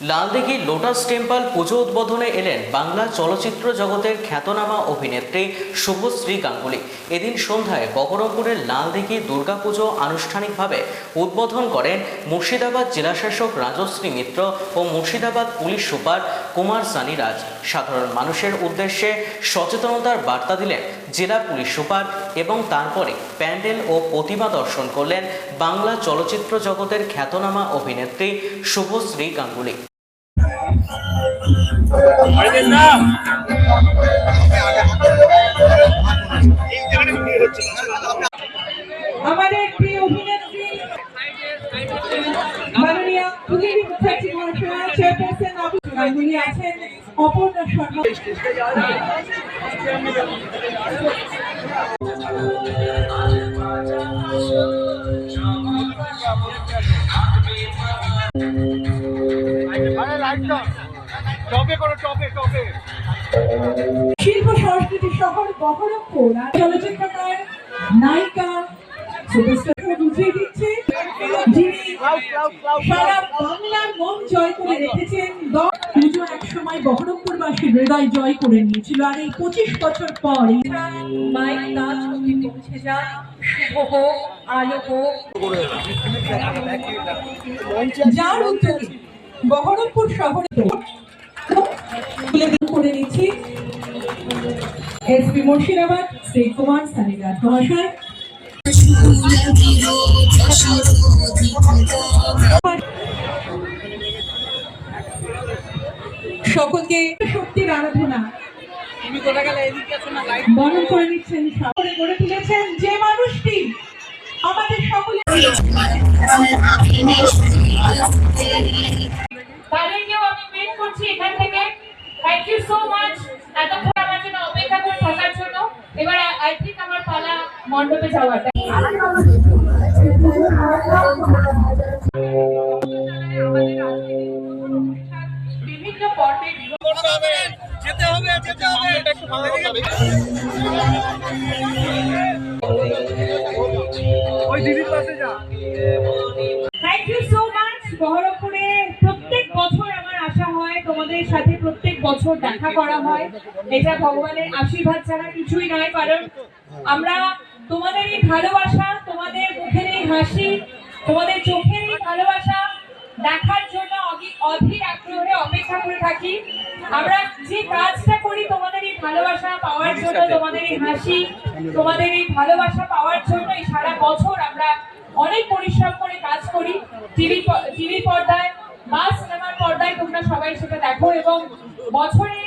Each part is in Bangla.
Laldighi lotus temple পুজো উদ্বোধনে এলেন বাংলা চলচ্চিত্র জগতের খ্যাতনামা অভিনেত্রী শুভশ্রী গাঙ্গুলি। এদিন সন্ধ্যায় বহরমপুরের লালদিঘি দুর্গাপুজো আনুষ্ঠানিকভাবে উদ্বোধন করেন মুর্শিদাবাদ জেলাশাসক রাজশ্রী মিত্র ও মুর্শিদাবাদ পুলিশ সুপার কুমার সানি রাজ। সাধারণ মানুষের উদ্দেশ্যে সচেতনতার বার্তা দিলেন জেলা পুলিশ সুপার এবং তারপরে প্যান্ডেল ও প্রতিমা দর্শন করলেন বাংলা চলচ্চিত্র জগতের খ্যাতনামা অভিনেত্রী শুভশ্রী গাঙ্গুলি। আমাদের প্রিয় অভিনেত্রী মাননীয় সুধীর মুখার্জি মহাশয়া চেয়ারপারসন গাঙ্গুলি আছেন অপর্ণা শর্মা। শিল্প সংস্কৃতি শহর বহরমপুর। চলচ্চিত্রকার, নায়িকা, সুপারস্টার বুঝিয়ে দিচ্ছে যিনি সারা বাংলার মন জয় করে রেখেছেন। পুজো এক সময় বহরমপুরবাসীর হৃদয় জয় করে নিয়েছিল। আর এই পঁচিশ বছর পর মাইক নাচ যার উদ্যোগে বহরমপুর শহরে তুলে করে নিচ্ছি। এসপি মুর্শিদাবাদ, শ্রী কুমার সানিরাজ মহাশয় সকলকে শক্তির আরাধনা। বরণ করে নিচ্ছেন গড়ে তুলেছেন যে মানুষটি আমাদের সকলে থ্যাংক ইউ সো মাচ এতক্ষণ আমার জন্য অপেক্ষা করে থাকার জন্য। এবার আই থিঙ্ক আমার পালা মণ্ডপে যাওয়াটা বিভিন্ন পর্বে যেতে হবে যেতে হবে একটু ভালো ওই দিদির পাশে যা। থ্যাংক ইউ সো মাচ বহরমপুরে বছর দেখা করা হয় এটা ভগবানের আশীর্বাদ ছাড়া কিছুই নয় কারণ আমরা তোমাদের এই ভালোবাসা তোমাদের মুখের এই হাসি তোমাদের চোখের এই ভালোবাসা দেখার জন্য অধি- অধীর আগ্রহে অপেক্ষা করে থাকি। আমরা যে কাজটা করি তোমাদের এই ভালোবাসা পাওয়ার জন্য তোমাদের এই হাসি তোমাদের এই ভালোবাসা পাওয়ার জন্য এই সারা বছর আমরা অনেক পরিশ্রম করে কাজ করি। টিভি টিভি পর্দায় বা সিনেমার পর্দায় তোমরা সবাই সেটা দেখো এবং বছরে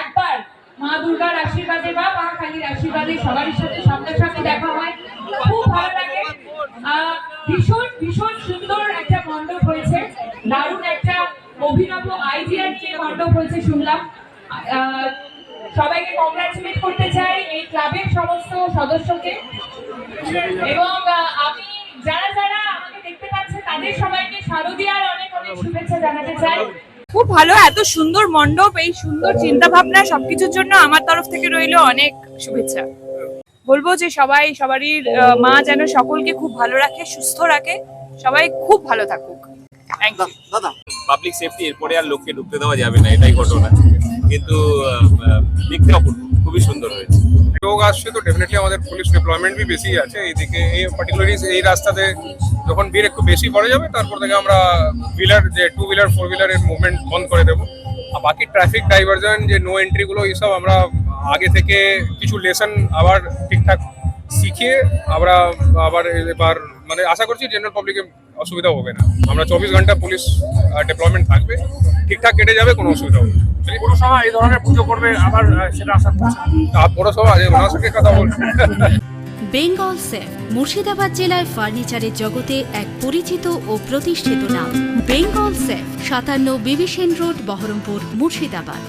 একবার মা দুর্গার আশীর্বাদে বা মা কালীর আশীর্বাদে সবারই সাথে সামনাসামনি দেখা হয়। খুব ভালো লাগে। ভীষণ ভীষণ সুন্দর একটা মণ্ডপ হয়েছে। দারুণ একটা অভিনব আইডিয়া নিয়ে মণ্ডপ হয়েছে শুনলাম। সবাইকে কংগ্রাচুলেট করতে চাই এই ক্লাবের সমস্ত সদস্যকে। এবং আমি যারা যারা আমাকে দেখতে পাচ্ছে তাদের সবাইকে শারদীয়ার অনেক অনেক শুভেচ্ছা জানাতে চাই। খুব ভালো, এত সুন্দর মণ্ডপ, এই সুন্দর চিন্তা ভাবনা সবকিছুর জন্য আমার তরফ থেকে রইল অনেক শুভেচ্ছা। বলব যে সবাই, সবারই মা যেন সকলকে খুব ভালো রাখে, সুস্থ রাখে, সবাই খুব ভালো থাকুক। পাবলিক সেফটি এরপরে আর লোককে ঢুকতে দেওয়া যাবে না, এটাই ঘটনা। কিন্তু দেখতে খুবই সুন্দর হয়েছে। লোক আসছে তো ডেফিনেটলি আমাদের পুলিশ ডিপ্লয়মেন্ট বি বেশি আছে। এইদিকে, এই পার্টিকুলারলি এই রাস্তাতে যখন ভিড় একটু বেশি পড়ে যাবে, তারপর থেকে আমরা হুইলার যে টু হুইলার ফোর হুইলারের মুভমেন্ট বন্ধ করে দেবো। আর বাকি ট্রাফিক ডাইভারজন যে নো এন্ট্রিগুলো এইসব আমরা আগে থেকে কিছু লেসন আবার ঠিকঠাক শিখিয়ে আমরা আবার এবার মানে আশা করছি জেনারেল পাবলিকে অসুবিধা হবে না। আমরা চব্বিশ ঘণ্টা পুলিশ ডিপ্লয়মেন্ট থাকবে। ঠিকঠাক কেটে যাবে, কোনো অসুবিধা হবে পুরসভা এই ধরনের পুজো করবে আবার সেটা আশা করছি পৌরসভা আছে ওনার সঙ্গে কথা বলছি বেঙ্গল সেফ মুর্শিদাবাদ জেলায় ফার্নিচারের জগতে এক পরিচিত ও প্রতিষ্ঠিত নাম। বেঙ্গল সেফ সাতান্ন বিবিসেন রোড বহরমপুর মুর্শিদাবাদ।